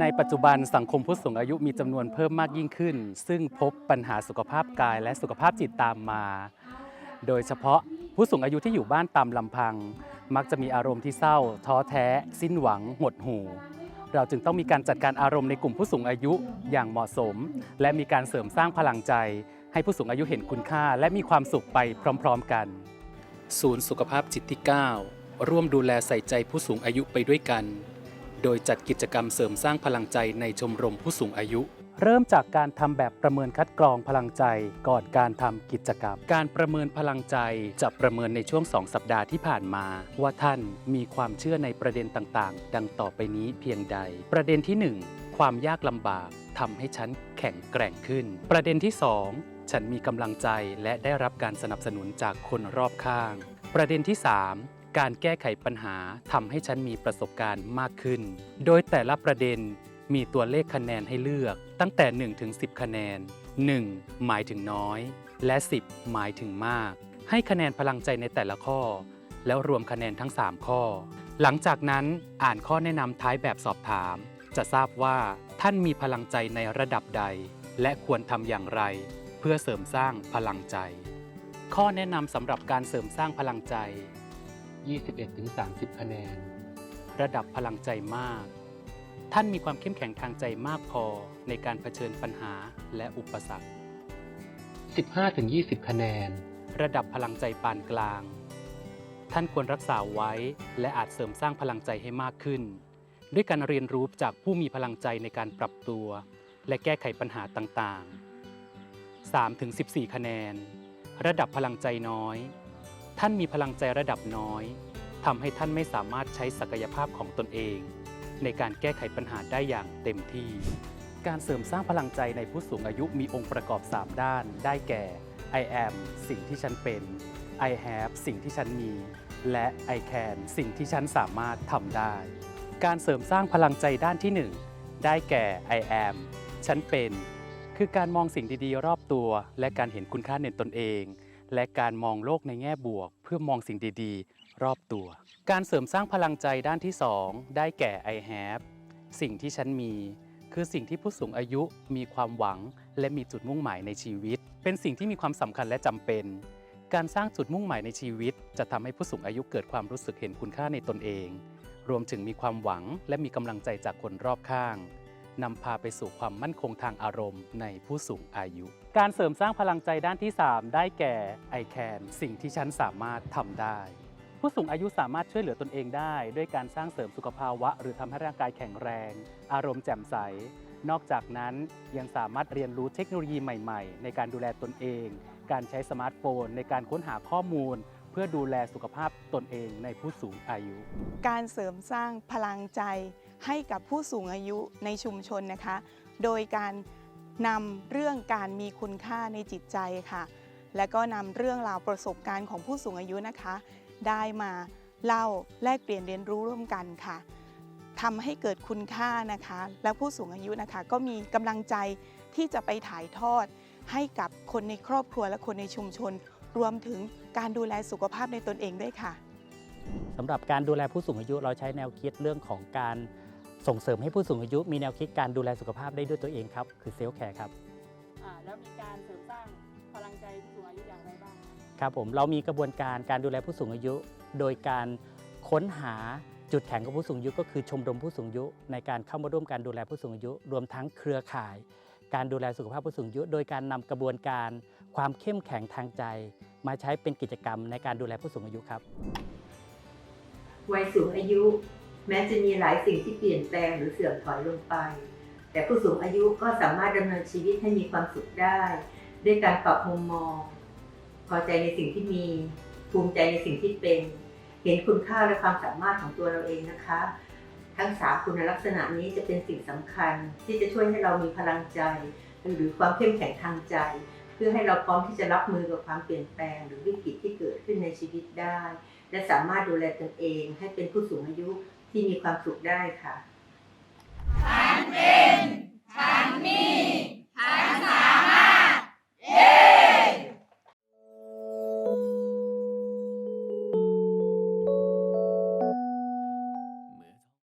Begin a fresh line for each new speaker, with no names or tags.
ในปัจจุบันสังคมผู้สูงอายุมีจำนวนเพิ่มมากยิ่งขึ้น ซึ่งพบปัญหาสุขภาพกายและสุขภาพจิตตามมา โดยเฉพาะผู้สูงอายุที่อยู่บ้านตามลำพัง มักจะมีอารมณ์ที่เศร้า ท้อแท้ สิ้นหวัง หดหู่ เราจึงต้องมีการจัดการอารมณ์ในกลุ่มผู้สูงอายุอย่างเหมาะสม และมีการเสริมสร้างพลังใจ ให้ผู้สูงอายุเห็นคุณค่า และมีความสุขไปพร้อม ๆ กัน ศูนย์สุขภาพจิตที่ 9 ร่วมดูแลใส่ใจผู้สูงอายุไปด้วยกัน โดยจัดกิจกรรมเสริมสร้างพลังใจในชมรมผู้สูงอายุ เริ่มจากการทำแบบประเมินคัดกรองพลังใจก่อนการทำกิจกรรม การประเมินพลังใจจะประเมินในช่วง 2 สัปดาห์ที่ผ่านมา ว่าท่านมีความเชื่อในประเด็นต่างๆ ดังต่อไปนี้เพียงใด ประเด็นที่ 1 ความยากลำบากทำให้ฉันแข็งแกร่งขึ้น ประเด็นที่ 2 ฉันมีกำลังใจและได้รับการสนับสนุนจากคนรอบข้าง ประเด็นที่ 3 การแก้ไขปัญหาทำให้ฉันมีประสบการณ์มากขึ้น โดยแต่ละประเด็นมีตัวเลขคะแนนให้เลือก ตั้งแต่ 1 ถึง 10 คะแนน 1 หมายถึงน้อย และ 10 หมายถึงมาก ให้คะแนนพลังใจในแต่ละข้อ แล้วรวมคะแนนทั้ง 3 ข้อ หลังจากนั้นอ่านข้อแนะนำท้ายแบบสอบถาม จะทราบว่าท่านมีพลังใจในระดับใด และควรทำอย่างไร เพื่อเสริมสร้างพลังใจ ข้อแนะนำสำหรับการเสริมสร้างพลังใจ 21-30 คะแนน ระดับพลังใจมาก ท่านมีความเข้มแข็งทางใจมากพอในการเผชิญปัญหาและอุปสรรค 15-20 คะแนน ระดับพลังใจปานกลาง ท่านควรรักษาไว้และอาจเสริมสร้างพลังใจให้มากขึ้น ด้วยการเรียนรู้จากผู้มีพลังใจในการปรับตัว และแก้ไขปัญหาต่างๆ 3-14 คะแนน ระดับพลังใจน้อย ท่านมีพลังใจระดับน้อยทำให้ท่านไม่สามารถใช้ศักยภาพของตนเอง ในการแก้ไขปัญหาได้อย่างเต็มที่ การเสริมสร้างพลังใจในผู้สูงอายุมีองค์ประกอบ 3 ด้าน ได้แก่ I am สิ่งที่ฉันเป็น I have สิ่งที่ฉันมี และ I can สิ่งที่ฉันสามารถทำได้ การเสริมสร้างพลังใจด้านที่ 1 ได้แก่ I am ฉันเป็น คือการมองสิ่งดีๆ รอบตัว และการเห็นคุณค่าในตนเอง และการมองโลกในแง่บวก เพื่อมองสิ่งดีๆ รอบตัว การเสริมสร้างพลังใจด้านที่ 2 ได้แก่ I have สิ่งที่ฉันมี คือสิ่งที่ผู้สูงอายุมีความหวัง และมีจุดมุ่งหมายในชีวิต เป็นสิ่งที่มีความสำคัญและจำเป็น การสร้างจุดมุ่งหมายในชีวิต จะทำให้ผู้สูงอายุเกิดความรู้สึกเห็นคุณค่าในตนเอง รวมถึงมีความหวัง และมีกำลังใจจากคนรอบข้าง นำพาไปสู่ความมั่นคงทางอารมณ์ในผู้สูงอายุ การเสริมสร้างพลังใจด้านที่ 3 ได้แก่ I can สิ่งที่ฉันสามารถทำได้ ผู้สูงอายุสามารถช่วยเหลือตนเองได้ ด้วยการสร้างเสริมสุขภาวะ หรือทำให้ร่างกายแข็งแรง อารมณ์แจ่มใส นอกจากนั้นยังสามารถเรียนรู้เทคโนโลยีใหม่ๆ ในการดูแลตนเอง การใช้สมาร์ทโฟน ในการค้นหาข้อมูลเพื่อดูแลสุขภาพตนเองในผู้สูงอายุ
การเสริมสร้างพลังใจ ให้กับผู้สูงอายุในชุมชนนะคะ โดยการนำเรื่องการมีคุณค่าในจิตใจค่ะ และก็นำเรื่องราวประสบการณ์ของผู้สูงอายุนะคะ ได้มาเล่าแลกเปลี่ยนเรียนรู้ร่วมกันค่ะทำให้เกิดคุณค่านะคะ และผู้สูงอายุนะคะ ก็มีกำลังใจที่จะไปถ่ายทอด ให้กับคนในครอบครัวและคนในชุมชน รวมถึงการดูแลสุขภาพในตนเองด้วยค่ะ
สำหรับการดูแลผู้สูงอายุเราใช้แนวคิดเรื่องของการ ส่งเสริมให้ผู้สูงอายุมีแนวคิดการดูแลสุขภาพได้ด้วยตัวเองครับ คือเซลฟ์แคร์ครับ
อ่าแล้วมีการเสริมสร้างพลังใจผู้สูงอายุอย่างไรบ้าง
ครับผมเรามีกระบวนการการดูแลผู้สูงอายุ โดยการค้นหาจุดแข็งของผู้สูงอายุ ก็คือชมรมผู้สูงอายุ ในการเข้ามาร่วมการดูแลผู้สูงอายุ รวมทั้งเครือข่าย การดูแลสุขภาพผู้สูงอายุ โดยการนำกระบวนการความเข้มแข็งทางใจ มาใช้เป็นกิจกรรมในการดูแลผู้สูงอายุครับ
วัยสูงอายุ แม้จะมีหลายสิ่งที่เปลี่ยนแปลงหรือเสื่อมถอยลงไป แต่ผู้สูงอายุก็สามารถดำเนินชีวิตให้มีความสุขได้ ด้วยการปรับมุมมอง พอใจในสิ่งที่มี ภูมิใจในสิ่งที่เป็น เห็นคุณค่าและความสามารถของตัวเราเองนะคะ ทั้งสามคุณลักษณะนี้จะเป็นสิ่งสำคัญ ที่จะช่วยให้เรามีพลังใจ หรือความเข้มแข็งทางใจ เพื่อให้เราพร้อมที่จะรับมือกับความเปลี่ยนแปลง หรือวิกฤตที่เกิดขึ้นในชีวิตได้ และสามารถดูแลตนเอง ให้เป็นผู้สูงอายุ ที่มีความสุขได้ค่ะ
ทั้งเป็น ทั้งมี ทั้งสา